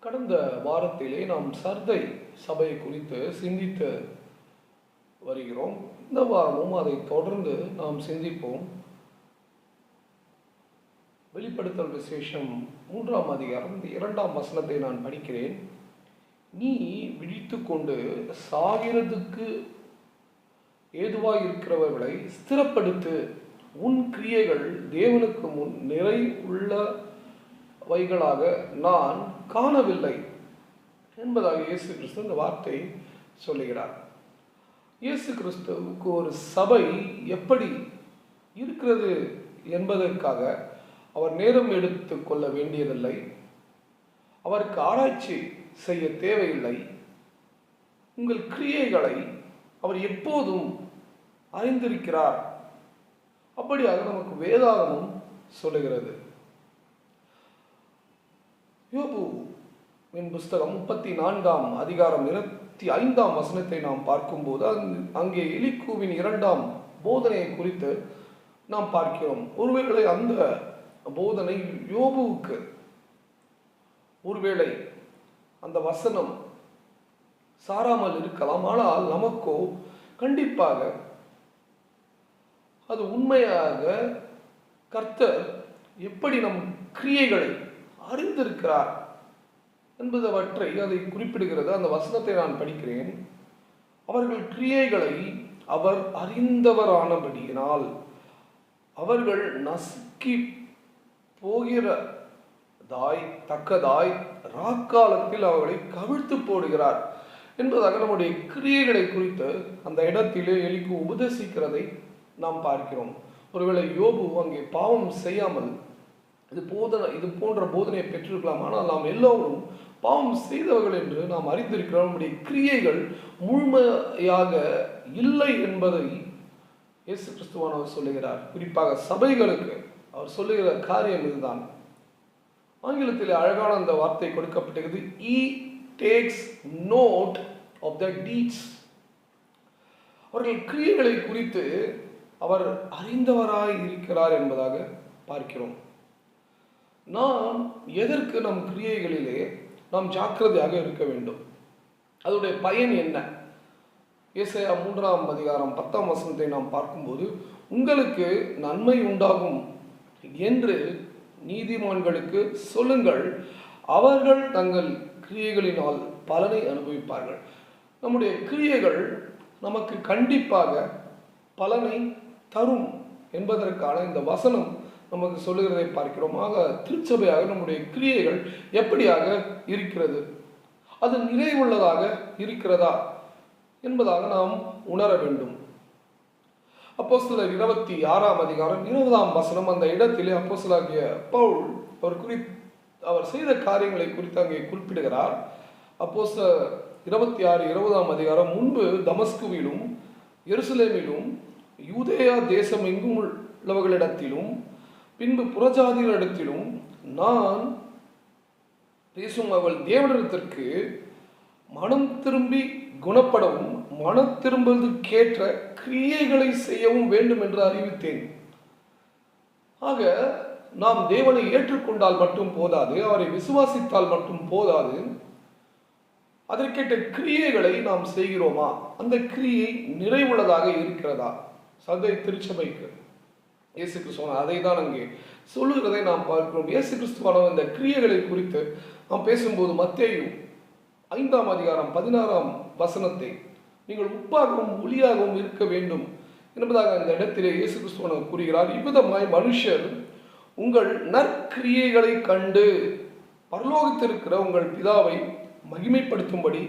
கடந்த வாரத்திலே நாம் சர்தை சபை குறித்து சிந்தித்து வருகிறோம். இந்த வாரமும் அதை தொடர்ந்து நாம் சிந்திப்போம். வெளிப்படுத்தல் விசேஷம் மூன்றாம் அதிகாரம் இந்த இரண்டாம் வசனத்தை நான் படிக்கிறேன். நீ விழித்து கொண்டு சாகிறதுக்கு ஏதுவாய் இருக்கிறவர்களை ஸ்திரப்படுத்து. உன் கிரியைகள் தேவனுக்கு முன் நிறை உள்ளவைகளாக நான் காணவில்லை என்பதாக இயேசு கிறிஸ்து இந்த வார்த்தை சொல்லுகிறார். இயேசு கிறிஸ்துவுக்கு ஒரு சபை எப்படி இருக்கிறது என்பதற்காக அவர் நேரம் எடுத்து கொள்ள வேண்டியதில்லை. அவருக்கு ஆராய்ச்சி செய்ய தேவையில்லை. உங்கள் கிரியைகளை அவர் எப்போதும் அறிந்திருக்கிறார். அப்படியாக நமக்கு வேதாகமும் சொல்லுகிறது. யோபு என் புஸ்தகம் முப்பத்தி நான்காம் அதிகாரம் இருபத்தி ஐந்தாம் வசனத்தை நாம் பார்க்கும்போது அங்கு- அங்கே எலிக்கூவின் இரண்டாம் போதனையை குறித்து நாம் பார்க்கிறோம். ஒருவேளை அந்த போதனை யோபுவுக்கு ஒருவேளை அந்த வசனம் சாராமல் இருக்கலாம் ஆனால் நமக்கோ கண்டிப்பாக அது உண்மையாக கர்த்தர் எப்படி நம் கிரியைகளை அறிந்திருக்கிறார் என்பதவற்றை அதை குறிப்பிடுகிறது. அந்த வசனத்தை நான் படிக்கிறேன். அவர்கள் கிரியைகளை அவர் அறிந்தவரானபடியினால் அவர்கள் நசுக்கி போகிறதாய் தக்கதாய் ராக்காலத்தில் அவர்களை கவிழ்த்து போடுகிறார் என்பதாக நம்முடைய கிரியைகளை குறித்து அந்த இடத்திலே எலிக்கு உபதேசிக்கிறதை நாம் பார்க்கிறோம். ஒருவேளை யோபு அங்கே பாவம் செய்யாமல் இது போதனை இது போன்ற போதனையை பெற்றிருக்கலாம். ஆனால் நாம் எல்லோரும் பாவம் செய்தவர்கள் என்று நாம் அறிந்திருக்கிறோம். நம்முடைய கிரியைகள் முழுமையாக இல்லை என்பதை இயேசு கிறிஸ்துவானவர் சொல்லுகிறார். குறிப்பாக சபைகளுக்கு அவர் சொல்லுகிற காரியம் இதுதான். ஆங்கிலத்தில் அழகான அந்த வார்த்தை கொடுக்கப்பட்டிருக்கிறது he takes note of the deeds அவர்கள் கிரியைகளை குறித்து அவர் அறிந்தவராய் இருக்கிறார் என்பதாக பார்க்கிறோம். நாம் எதற்கு நம் கிரியைகளிலே நாம் ஜாக்கிரதையாக இருக்க வேண்டும்? அதனுடைய பயன் என்ன? ஏசாயா மூன்றாம் அதிகாரம் பத்தாம் வசனத்தை நாம் பார்க்கும்போது உங்களுக்கு நன்மை உண்டாகும் என்று நீதிமான்களுக்கு சொல்லுங்கள். அவர்கள் தங்கள் கிரியைகளினால் பலனை அனுபவிப்பார்கள். நம்முடைய கிரியைகள் நமக்கு கண்டிப்பாக பலனை தரும் என்பதற்கான இந்த வசனம் நமக்கு சொல்லுகிறதை பார்க்கிறோம். ஆக திருச்சபையாக நம்முடைய கிரியைகள் எப்படியாக இருக்கிறது? அது நிறைவுள்ளதாக இருக்கிறதா என்பதாக நாம் உணர வேண்டும். அப்போ சில இருபத்தி ஆறாம் அதிகாரம் இருபதாம் வசனம் அந்த இடத்திலே அப்போஸ்தலராகிய பவுல் அவர் குறி அவர் செய்த காரியங்களை குறித்து அங்கே குறிப்பிடுகிறார். அப்போஸ்தலர் இருபத்தி ஆறு இருபதாம் அதிகாரம் முன்பு தமஸ்குவிலும் எருசலேமிலும் யூதேயா தேசம் எங்கும் உள்ளவர்களிடத்திலும் பின்பு புறஜாதிகளிடத்திலும் நான் பேசும் அவள் தேவனிடத்திற்கு மனம் திரும்பி குணப்படவும் மனம் திரும்புவதற்கேற்ற கிரியைகளை செய்யவும் வேண்டும் என்று அறிவித்தேன். ஆக நாம் தேவனை ஏற்றுக்கொண்டால் மட்டும் போதாது அவரை விசுவாசித்தால் மட்டும் போதாது அதற்கேற்ற கிரியைகளை நாம் செய்கிறோமா? அந்த கிரியை நிறைவுள்ளதாக இருக்கிறதா? சந்தை திருச்சபைக்கு. இயேசு கிறிஸ்துவன் அதை தான் அங்கே சொல்லுகிறதை நாம் பார்க்கிறோம். இயேசு கிறிஸ்துவான இந்த கிரியைகளை குறித்து நாம் பேசும்போது மத்தேயும் ஐந்தாம் அதிகாரம் பதினாறாம் வசனத்தை நீங்கள் உப்பாகவும் ஒளியாகவும் இருக்க வேண்டும் என்பதாக அந்த இடத்திலே இயேசு கிறிஸ்துவன் கூறுகிறார். இவ்விதமாய் மனுஷர் உங்கள் நற்கிரியைகளை கண்டு பரலோகத்திருக்கிற உங்கள் பிதாவை மகிமைப்படுத்தும்படி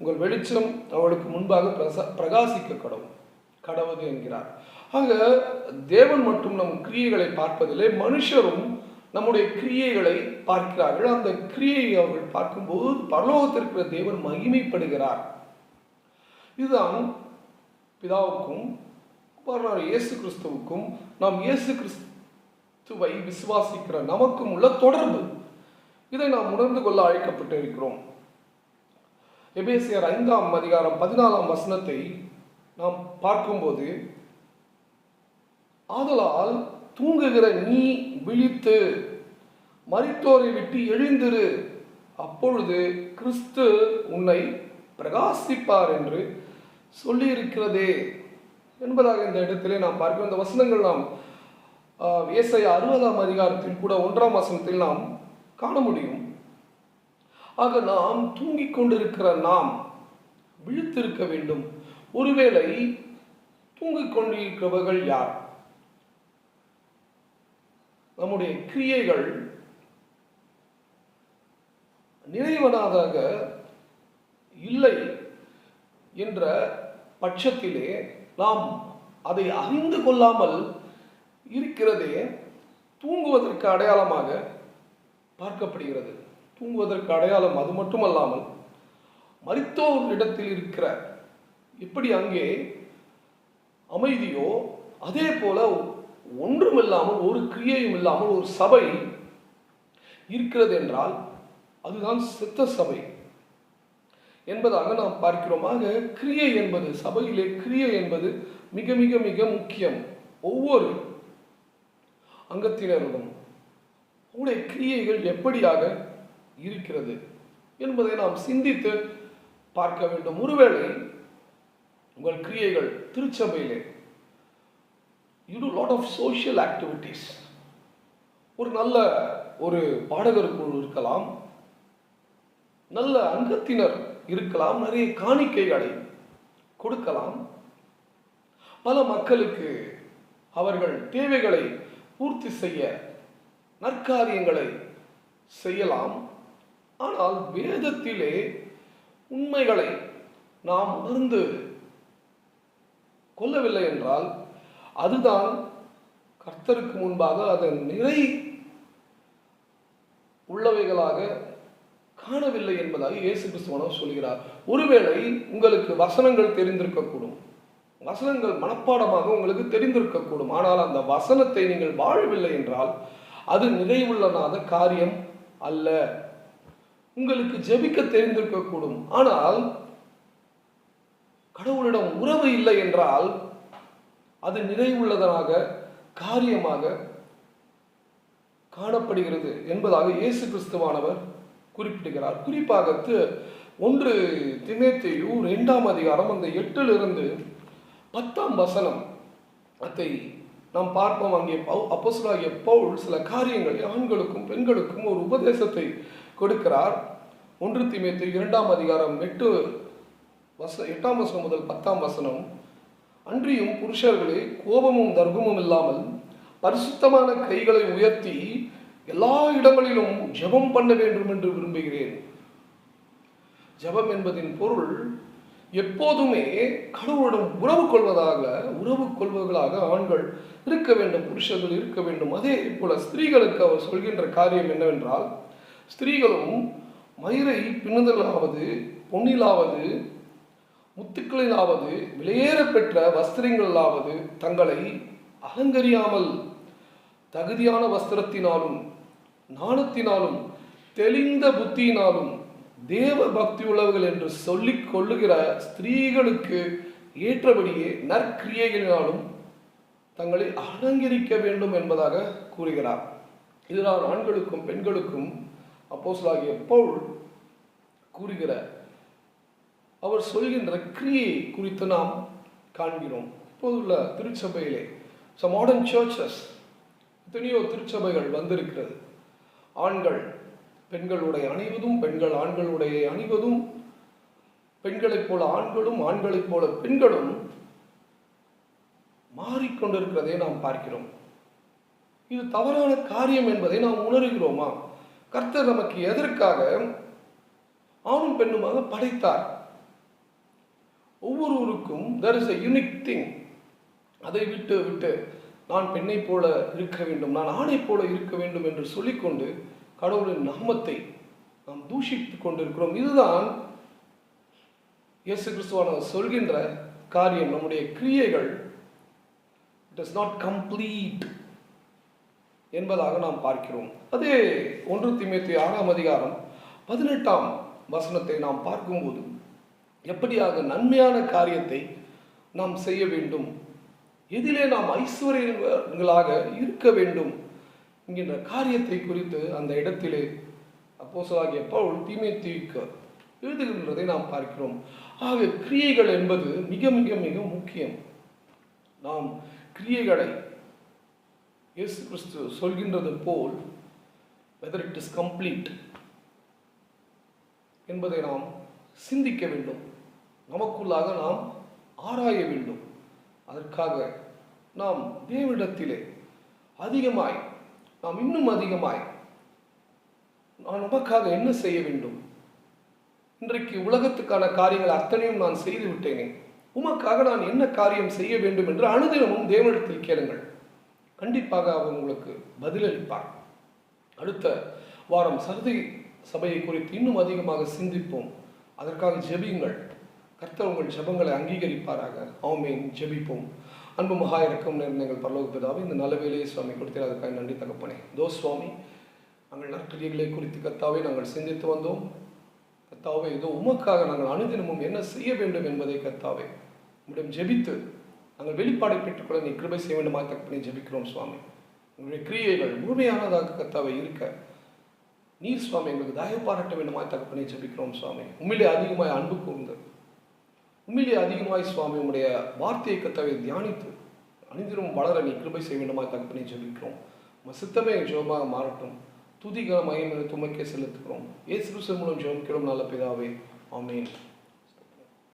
உங்கள் வெளிச்சம் அவளுக்கு முன்பாக பிரச பிரகாசிக்க கடவுள் கடவுது என்கிறார். ஆக தேவன் மட்டும் நம் கிரியைகளை பார்ப்பதில்லை மனுஷரும் நம்முடைய கிரியைகளை பார்க்கிறார்கள். அந்த கிரியையை அவர்கள் பார்க்கும்போது பரலோகத்திற்கிற தேவன் மகிமைப்படுகிறார். இதுதான் பிதாவுக்கும் இயேசு கிறிஸ்துவுக்கும் நாம் இயேசு கிறிஸ்துவை விசுவாசிக்கிற நமக்கும் உள்ள தொடர்பு. இதை நாம் உணர்ந்து கொள்ள அழைக்கப்பட்டு இருக்கிறோம் எபேசியர் ஐந்தாம் அதிகாரம் பதினாலாம் வசனத்தை நாம் பார்க்கும்போது ஆதலால் தூங்குகிற நீ விழித்து மறித்தோரை விட்டு எழுந்திரு. அப்பொழுது கிறிஸ்து உன்னை பிரகாசிப்பார் என்று சொல்லியிருக்கிறதே. என்பதாக இந்த இடத்திலே நாம் பார்க்கிறோம். இந்த வசனங்கள் நாம் ஏசை அறுபதாம் அதிகாரத்தில் கூட ஒன்றாம் வசனத்தில் நாம் காண முடியும். ஆக நாம் தூங்கிக் கொண்டிருக்கிற நாம் விழித்திருக்க வேண்டும். ஒருவேளை தூங்கிக் கொண்டிருக்கிறவர்கள் யார்? நம்முடைய கிரியைகள் நிறைவனாதாக இல்லை என்ற பட்சத்திலே நாம் அதை அறிந்து கொள்ளாமல் இருக்கிறதே தூங்குவதற்கு அடையாளமாக பார்க்கப்படுகிறது. தூங்குவதற்கு அடையாளம் அது மட்டுமல்லாமல் மரித்தோர் இடத்தில் இருக்கிற எப்படி அங்கே அமைதியோ அதே போல ஒன்றுமில்லாமல் ஒரு கிரியையும் இல்லாமல் ஒரு சபை இருக்கிறது என்றால் அதுதான் சித்த சபை என்பதாக நாம் பார்க்கிறோம். கிரியை என்பது சபையிலே கிரியை என்பது மிக மிக மிக முக்கியம். ஒவ்வொரு அங்கத்தினரிடம் உங்களுடைய கிரியைகள் எப்படியாக இருக்கிறது என்பதை நாம் சிந்தித்து பார்க்க வேண்டும். ஒருவேளை உங்கள் கிரியைகள் திருச்சபையிலே you do lot of social activities ஒரு நல்ல ஒரு பாடகர் குழு இருக்கலாம். நல்ல அங்கத்தினர் இருக்கலாம். நிறைய காணிக்கைகளை கொடுக்கலாம். பல மக்களுக்கு அவர்கள் தேவைகளை பூர்த்தி செய்ய நற்காரியங்களை செய்யலாம். ஆனால் வேதத்திலே உண்மைகளை நாம் உணர்ந்து கொள்ளவில்லை என்றால் அதுதான் கர்த்தருக்கு முன்பாக அதன் நிறை உள்ளவைகளாக காணவில்லை என்பதாக இயேசு கிறிஸ்துவனர் சொல்கிறார். ஒருவேளை உங்களுக்கு வசனங்கள் தெரிந்திருக்கக்கூடும். வசனங்கள் மனப்பாடமாக உங்களுக்கு தெரிந்திருக்கக்கூடும். ஆனால் அந்த வசனத்தை நீங்கள் வாழவில்லை என்றால் அது நிறைவுள்ளனாத காரியம் அல்ல. உங்களுக்கு ஜெபிக்க தெரிந்திருக்கக்கூடும். ஆனால் கடவுளிடம் உறவு இல்லை என்றால் அது நிறைவுள்ளதனாக காரியமாக காணப்படுகிறது என்பதாக இயேசு கிறிஸ்துவானவர் குறிப்பிடுகிறார். குறிப்பாக ஒன்று திமேத்தேயு இரண்டாம் அதிகாரம் அந்த எட்டிலிருந்து பத்தாம் வசனம் அதை நாம் பார்ப்போம். அங்கே பவு அப்போஸ்தலனாகிய பவுல் சில காரியங்களை ஆண்களுக்கும் பெண்களுக்கும் ஒரு உபதேசத்தை கொடுக்கிறார். ஒன்று திமேத்து இரண்டாம் அதிகாரம் எட்டு வச எட்டாம் வசனம் முதல் பத்தாம் வசனம். அன்றியும் புருஷர்களே கோபமும் தர்க்கமும் இல்லாமல் பரிசுத்தமான கைகளை உயர்த்தி எல்லா இடங்களிலும் ஜெபம் பண்ண வேண்டும் என்று விரும்புகிறேன். ஜெபம் என்பதின் பொருள் எப்போதுமே கடவுளுடன் உறவு கொள்வதாக உறவு கொள்வர்களாக ஆண்கள் இருக்க வேண்டும் புருஷர்கள் இருக்க வேண்டும். அதே போல ஸ்திரீகளுக்கு அவர் சொல்கின்ற காரியம் என்னவென்றால் ஸ்திரீகளும் மயிரை பின்னுதலாவது பொன்னிலாவது முத்துக்களிலாவது விலையேற பெற்ற வஸ்திரங்களிலாவது தங்களை அலங்கரியாமல் தகுதியான வஸ்திரத்தினாலும் நாணத்தினாலும் தெளிந்த புத்தியினாலும் தேவ பக்தி உள்ளவர்கள் என்று சொல்லிக் கொள்ளுகிற ஸ்திரீகளுக்கு ஏற்றபடியே நற்கிரியைகளினாலும் தங்களை அலங்கரிக்க வேண்டும் என்பதாக கூறுகிறார். இதனால் ஆண்களுக்கும் பெண்களுக்கும் அப்போஸ்லாகிய பவுல் கூறுகிற அவர் சொல்கின்ற கிரியை குறித்து நாம் காண்கிறோம். இப்போதுள்ள திருச்சபையிலே ஸோ மாடர்ன் சர்ச்சஸ் எத்தனையோ திருச்சபைகள் வந்திருக்கிறது. ஆண்கள் பெண்களுடைய அணிவதும் பெண்கள் ஆண்களுடைய அணிவதும் பெண்களைப் போல ஆண்களும் ஆண்களைப் போல பெண்களும் மாறிக்கொண்டிருக்கிறதை நாம் பார்க்கிறோம். இது தவறான காரியம் என்பதை நாம் உணர்கிறோமா? கர்த்தர் நமக்கு எதற்காக ஆணும் பெண்ணுமாக படைத்தார்? ஒவ்வொருவருக்கும் there is a unique thing அதை விட்டு விட்டு நான் பெண்ணை போல இருக்க வேண்டும் நான் ஆணை போல இருக்க வேண்டும் என்று சொல்லிக்கொண்டு கடவுளின் நாமத்தை நாம் தூஷித்துக் கொண்டிருக்கிறோம். இதுதான் இயேசு கிறிஸ்துவானவர் சொல்கின்ற காரியம். நம்முடைய கிரியைகள் இட் இஸ் நாட் கம்ப்ளீட் என்பதாக நாம் பார்க்கிறோம். அதே ஒன்று திமுத்தி ஆறாம் அதிகாரம் பதினெட்டாம் வசனத்தை நாம் பார்க்கும்போது எப்படியாக நன்மையான காரியத்தை நாம் செய்ய வேண்டும்? எதிலே நாம் ஐஸ்வர்யங்களாக இருக்க வேண்டும் என்கின்ற காரியத்தை குறித்து அந்த இடத்திலே அப்போசலாகிய பவுல் தீவிக்க எழுதுகின்றதை நாம் பார்க்கிறோம். ஆக கிரியைகள் என்பது மிக மிக மிக முக்கியம். நாம் கிரியைகளை இயேசு கிறிஸ்து சொல்கின்றது போல் வெதர் இட் இஸ் கம்ப்ளீட் என்பதை நாம் சிந்திக்க வேண்டும். நமக்குள்ளாக நாம் ஆராய வேண்டும். அதற்காக நாம் தேவனிடத்திலே அதிகமாய் நாம் இன்னும் அதிகமாய் நான் நமக்காக என்ன செய்ய வேண்டும்? இன்றைக்கு உலகத்துக்கான காரியங்கள் அத்தனையும் நான் செய்து விட்டேனே உமக்காக நான் என்ன காரியம் செய்ய வேண்டும் என்று அனுதினமும் தேவனிடத்தில் கேளுங்கள். கண்டிப்பாக அவர் உங்களுக்கு பதிலளிப்பார். அடுத்த வாரம் சருதி சபையை குறித்து இன்னும் அதிகமாக சிந்திப்போம். அதற்காக ஜெபியுங்கள். கர்த்தர் உங்கள் ஜெபங்களை அங்கீகரிப்பாராக. ஆமேன். ஜெபிப்போம். அன்பு மகா இறக்கம் எங்கள் பரலோக இந்த நல்ல வேலையை சுவாமி கொடுத்தீர். அதுக்காக நன்றி தகப்பனே. தோ சுவாமி நாங்கள் நற்கிரியர்களை குறித்து கர்த்தாவே நாங்கள் சிந்தித்து வந்தோம். கர்த்தாவே இதோ உமக்காக நாங்கள் அனுதினமும் என்ன செய்ய வேண்டும் என்பதை கர்த்தாவே உங்களிடம் ஜெபித்து நாங்கள் வெளிப்பாடை பெற்றுக்கொள்ள நீ கிருபை செய்ய வேண்டுமா தகப்பனே ஜெபிக்கிறோம் சுவாமி. உங்களுடைய கிரியைகள் முழுமையானதாக கத்தாவை இருக்க நீர் சுவாமி எங்களுக்கு தயவு பாராட்ட வேண்டுமா தகப்பனே ஜெபிக்கிறோம் சுவாமி. உண்மையிலே அதிகமாக அன்பு கூர்ந்து உண்மையிலே அதிகமாய் சுவாமி உங்களுடைய வார்த்தையை கத்தவை தியானித்து அனைத்திலும் வளர நீ கிருபை செய்ய வேண்டுமா தகப்பனே ஜெபிக்கிறோம் உம் சித்தமே ஜெபமாக மாறட்டும். துதிக மயம் துமைக்கே செலுத்துகிறோம். ஏசு மூலம் ஜெபிக்கிறோம் நல்ல பிதாவே ஆமென்.